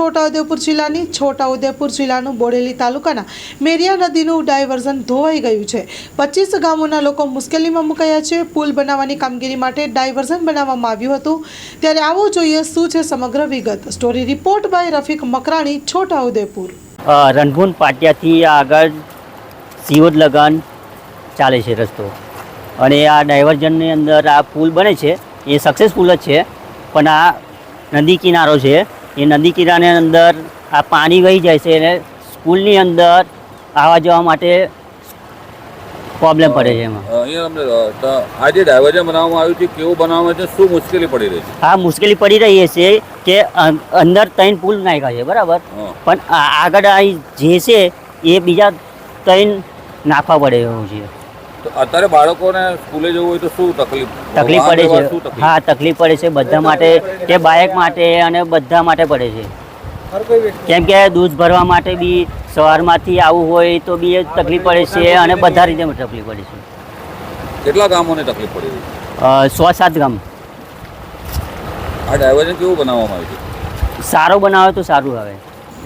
છોટાઉદેપુર જિલ્લાની છોટાઉદેપુર જિલ્લાનું બોડેલી તાલુકાના મેરિયા નદીનું ડાયવર્ઝન ધોવાઈ ગયું છે. પચીસ ગામોના લોકો મુશ્કેલીમાં મુકાયા છે. પુલ બનાવવાની કામગીરી માટે ડાયવર્ઝન બનાવવામાં આવ્યું હતું. ત્યારે આવો જોઈએ શું છે સમગ્ર વિગત. Story report by Rafiq Makrani, Chhotaudepur. રણભૂન પાટિયાથી આગળ સિયોદ લગાન ચાલે છે રસ્તો. અને આ ડાયવર્ઝનની અંદર આ પુલ બને છે. એ સક્સેસફુલ જ છે. પણ આ નદી કિનારો છે. એ નદી કિનારાની અંદર આ પાણી વહી જાય છે અને સ્કૂલની અંદર આવવા જવા માટે પ્રોબ્લેમ પડે છે એમાં. અહીંયા આ જે ડાયવર્ઝન બનાવવામાં આવ્યું છે કેવું બનાવવામાં છે શું મુશ્કેલી પડી રહી છે? આ મુશ્કેલી પડી રહી છે કે અંદર ત્રણ પુલ નાખ્યા છે બરાબર? પણ આ આગળ આ જે છે એ બીજા ત્રણ નાખવા પડે એવું છે. અત્યારે બાળકોને સ્કૂલે જવું હોય તો શું તકલીફ? તકલીફ પડે છે. હા તકલીફ પડે છે બધા માટે કે બાઇક માટે અને બધા માટે પડે છે. કેમ કે દૂધ ભરવા માટે બી સવારમાંથી આવવું હોય તો બી એ તકલીફ પડે છે અને બધા રીતે તકલીફ પડે છે. કેટલા ગામોને તકલીફ પડી છે સો સાત ગામ. આ ડાયવર્ઝન કેવું બનાવવામાં આવ્યું છે? સારો બનાવે તો સારું આવે.